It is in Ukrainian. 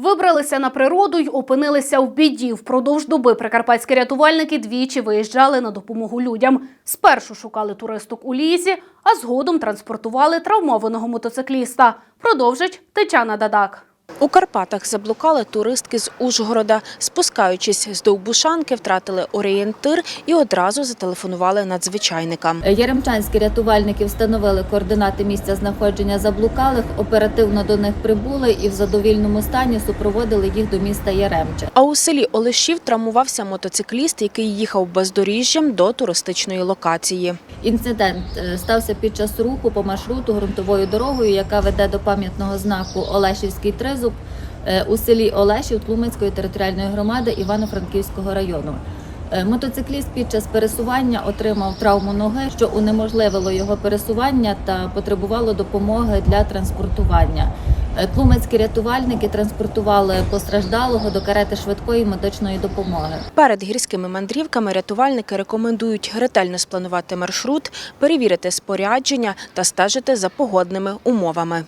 Вибралися на природу й опинилися в біді. Впродовж доби прикарпатські рятувальники двічі виїжджали на допомогу людям. Спершу шукали туристок у лісі, а згодом транспортували травмованого мотоцикліста. Продовжить Тетяна Дадак. У Карпатах заблукали туристки з Ужгорода. Спускаючись з Довбушанки, втратили орієнтир і одразу зателефонували надзвичайникам. Яремчанські рятувальники встановили координати місця знаходження заблукалих, оперативно до них прибули і в задовільному стані супроводили їх до міста Яремче. А у селі Олешів травмувався мотоцикліст, який їхав бездоріжжям до туристичної локації. Інцидент е, стався під час руху по маршруту ґрунтовою дорогою, яка веде до пам'ятного знаку Олешівський тризуб е, у селі Олешів Тлумацької територіальної громади Івано-Франківського району. Е, Мотоцикліст під час пересування отримав травму ноги, що унеможливило його пересування та потребувало допомоги для транспортування. Е, Тлумацькі рятувальники транспортували постраждалого до карети швидкої медичної допомоги. Перед гірськими мандрівками рятувальники рекомендують ретельно спланувати маршрут, перевірити спорядження та стежити за погодними умовами.